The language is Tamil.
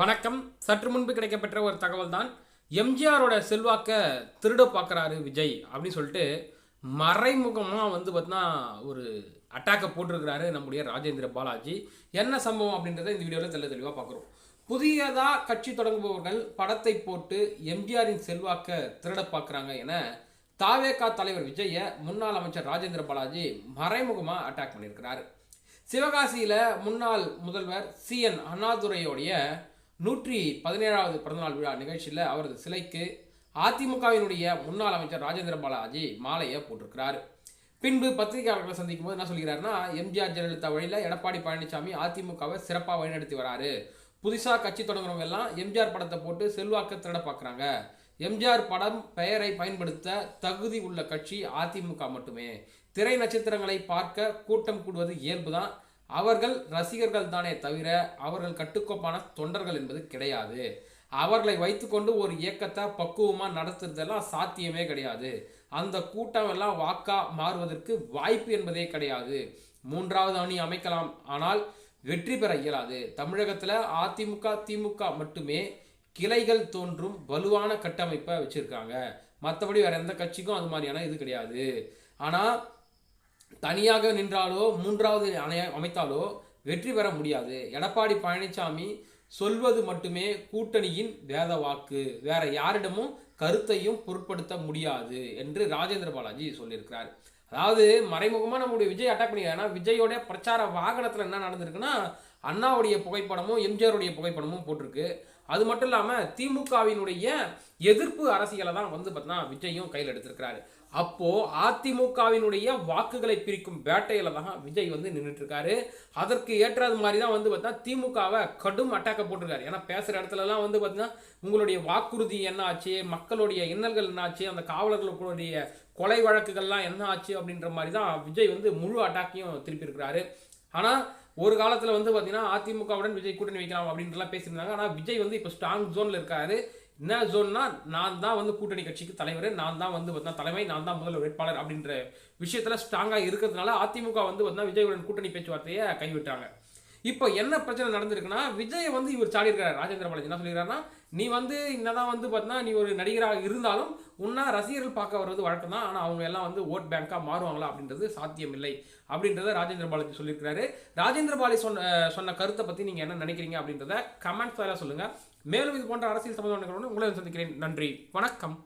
வணக்கம். சற்று முன்பு கிடைக்கப்பெற்ற ஒரு தகவல் தான் எம்ஜிஆரோட செல்வாக்க திருட பார்க்குறாரு விஜய் அப்படின்னு சொல்லிட்டு மறைமுகமாக வந்து பார்த்தீங்கன்னா ஒரு அட்டாக்கை போட்டிருக்கிறாரு நம்முடைய ராஜேந்திர பாலாஜி. என்ன சம்பவம் அப்படின்றத இந்த வீடியோவில் தெள்ள தெளிவாக பார்க்குறோம் புதியதாக கட்சி தொடங்குபவர்கள் படத்தை போட்டு எம்ஜிஆரின் செல்வாக்க திருட பார்க்குறாங்க என தாவேகா தலைவர் விஜயை முன்னாள் அமைச்சர் ராஜேந்திர பாலாஜி மறைமுகமாக அட்டாக் பண்ணியிருக்கிறாரு சிவகாசியில் முன்னாள் முதல்வர் சி என் அண்ணாதுரையோடைய நூற்றி பதினேழாவது பிறந்தநாள் விழா நிகழ்ச்சியில் அவரது சிலைக்கு அதிமுகவினுடைய முன்னாள் அமைச்சர் ராஜேந்திர பாலாஜி மாலையை போட்டிருக்கிறார். பின்பு பத்திரிகையாளர்களை சந்திக்கும் போது என்ன சொல்கிறாருன்னா எம்ஜிஆர் ஜெயலலிதா வழியில் எடப்பாடி பழனிசாமி அதிமுகவை சிறப்பாக வழிநடத்தி வராரு. புதுசாக கட்சி தொடங்குறவங்க எல்லாம் எம்ஜிஆர் படத்தை போட்டு செல்வாக்க திருட பார்க்குறாங்க எம்ஜிஆர் படம் பெயரை பயன்படுத்த தகுதி உள்ள கட்சி அதிமுக மட்டுமே. திரை நட்சத்திரங்களை பார்க்க கூட்டம் கூடுவது இயல்பு தான் அவர்கள் ரசிகர்கள் தானே தவிர அவர்கள் கட்டுக்கோப்பான தொண்டர்கள் என்பது கிடையாது. அவர்களை வைத்துக்கொண்டு ஒரு இயக்கத்தை பக்குவமாக நடத்துறதெல்லாம் சாத்தியமே கிடையாது. அந்த கூட்டம் எல்லாம் வாக்கா மாறுவதற்கு வாய்ப்பு என்பதே கிடையாது. மூன்றாவது அணி அமைக்கலாம் ஆனால் வெற்றி பெற இயலாது. தமிழகத்தில் அதிமுக திமுக மட்டுமே கிளைகள் தோன்றும் வலுவான கட்டமைப்பை வச்சுருக்காங்க. மற்றபடி வேறு எந்த கட்சிக்கும் அது மாதிரியான இது கிடையாது. ஆனால் தனியாக நின்றாலோ மூன்றாவது அணைய அமைத்தாலோ வெற்றி பெற முடியாது. எடப்பாடி பழனிசாமி சொல்வது மட்டுமே கூட்டணியின் வேத வாக்கு. வேற யாரிடமும் கருத்தையும் பொருட்படுத்த முடியாது என்று ராஜேந்திர பாலாஜி சொல்லியிருக்கிறார். அதாவது மறைமுகமாக நம்முடைய விஜய் அட்டாக் பண்ணியிருக்காங்க ஏன்னா விஜயோட பிரச்சார வாகனத்தில் என்ன நடந்திருக்குன்னா அண்ணாவுடைய புகைப்படமும் எம்ஜிஆருடைய புகைப்படமும் போட்டிருக்கு. அது மட்டும் இல்லாமல் திமுகவினுடைய எதிர்ப்பு அரசியலை தான் வந்து பார்த்தீங்கன்னா விஜயும் கையில் எடுத்திருக்கிறாரு. அப்போ அதிமுகவினுடைய வாக்குகளை பிரிக்கும் வேட்டையில தான் விஜய் வந்து நின்றுட்டு இருக்காரு அதற்கு ஏற்றது மாதிரி தான் வந்து பார்த்தா திமுகவை கடும் அட்டாக்க போட்டிருக்காரு. ஏன்னா பேசுற இடத்துலலாம் வந்து பார்த்தீங்கன்னா உங்களுடைய வாக்குறுதி என்ன ஆச்சு மக்களுடைய இன்னல்கள் என்ன ஆச்சு அந்த காவலர்களுடைய கொலை வழக்குகள்லாம் என்ன ஆச்சு அப்படின்ற மாதிரி தான் விஜய் வந்து முழு அட்டாக்கையும் திருப்பி இருக்கிறாரு ஆனால் ஒரு காலத்தில் வந்து பார்த்தீங்கன்னா அதிமுகவுடன் விஜய் கூட்டணி வைக்கலாம் அப்படின்றலாம் பேசியிருந்தாங்க. ஆனால் விஜய் வந்து இப்போ ஸ்ட்ராங் ஜோனில் இருக்காரு. என்ன சொன்னால் நான் தான் வந்து கூட்டணி கட்சிக்கு தலைவர் நான் தான் வந்து பார்த்தா தலைமை நான் தான் முதல்வர் வேட்பாளர் அப்படின்ற விஷயத்தில் ஸ்ட்ராங்காக இருக்கிறதுனால அதிமுக வந்து பார்த்தா விஜயகுடன் கூட்டணி பேச்சுவார்த்தையை கைவிட்டாங்க. இப்போ என்ன பிரச்சனை நடந்திருக்குன்னா விஜய் வந்து இவர் சாடி இருக்காரு ராஜேந்திர பாலாஜி என்ன சொல்லிடுறாருன்னா நீ வந்து என்னதான் வந்து பார்த்தீங்கன்னா நீ ஒரு நடிகராக இருந்தாலும் உன்னா ரசிகர்கள் பார்க்க வர்றது வழக்கம் தான். ஆனால் அவங்க எல்லாம் வந்து ஓட் பேங்காக மாறுவாங்களா அப்படின்றது சாத்தியம் இல்லை அப்படின்றத ராஜேந்திர பாலாஜி சொல்லியிருக்கிறாரு. ராஜேந்திர பாலாஜி சொன்ன சொன்ன கருத்தை பற்றி நீங்கள் என்ன நினைக்கிறீங்க அப்படின்றத கமெண்ட்ஸாக சொல்லுங்கள் மேலும் இது போன்ற அரசியல் சம்பந்தமான உங்களை சந்திக்கிறேன். நன்றி. வணக்கம்.